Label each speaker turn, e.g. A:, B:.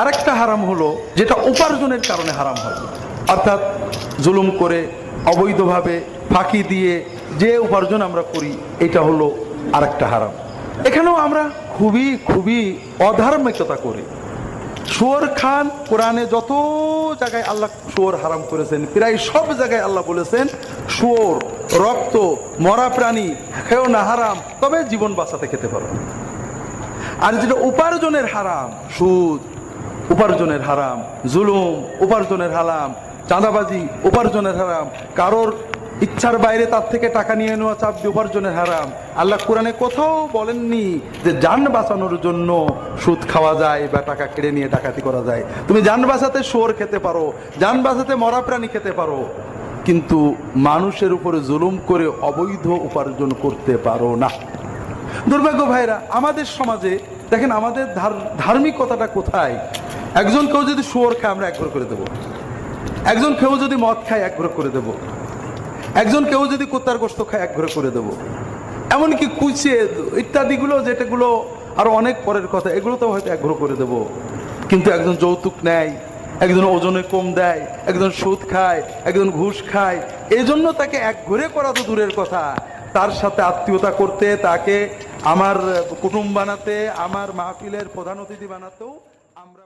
A: আরেকটা হারাম হলো, যেটা উপার্জনের কারণে হারাম হয়। অর্থাৎ জুলুম করে, অবৈধভাবে ফাঁকি দিয়ে যে উপার্জন আমরা করি, এটা হলো আরেকটা হারাম। এখানেও আমরা খুবই খুবই অধার্মিকতা করি। শুয়োর খান কোরআনে যত জায়গায় আল্লাহ শুয়োর হারাম করেছেন, প্রায় সব জায়গায় আল্লাহ বলেছেন, শুয়োর, রক্ত, মরা প্রাণী খেয়েও না হারাম, তবে জীবন বাঁচাতে খেতে পারো। আর যেটা উপার্জনের হারাম, সুদ উপার্জনের হারাম, জুলুম উপার্জনের হারাম চাঁদাবাজি উপার্জনের হারাম, কারোর ইচ্ছার বাইরে তার থেকে টাকা নিয়ে নেওয়া চাপ দিয়ে উপার্জনের হারাম। আল্লাহ কোরআনে কোথাও বলেননি যে যান বাঁচানোর জন্য সুদ খাওয়া যায় বা টাকা কেড়ে নিয়ে ডাকাতি করা যায়। তুমি যান বাঁচাতে শোর খেতে পারো, যান বাঁচাতে মরা প্রাণী খেতে পারো, কিন্তু মানুষের উপরে জুলুম করে অবৈধ উপার্জন করতে পারো না। দুর্ভাগ্য ভাইরা, আমাদের সমাজে, দেখেন আমাদের ধার- ধার্মিকতাটা কোথায়? একজন কেউ যদি শুয়োর খায়, আমরা এক ঘর করে দেব। একজন কেউ যদি মদ খায়, এক ঘর করে দেব। একজন কেউ যদি কুত্তার গোস্ত খায়, এক ঘরে করে দেব। এমনকি কুচিয়ে ইত্যাদিগুলো, যেটাগুলো আরও অনেক পরের কথা এগুলো তো হয়তো এক ঘর করে দেব। কিন্তু একজন যৌতুক নেয়, একজন ওজনে কম দেয়, একজন সুদ খায়, একজন ঘুষ খায় এই জন্য তাকে এক ঘরে করা তো দূরের কথা। তার সাথে আত্মীয়তা করতে, তাকে আমার কুটুম বানাতে, আমার মাহফিলের প্রধান অতিথি বানাতেও আমরা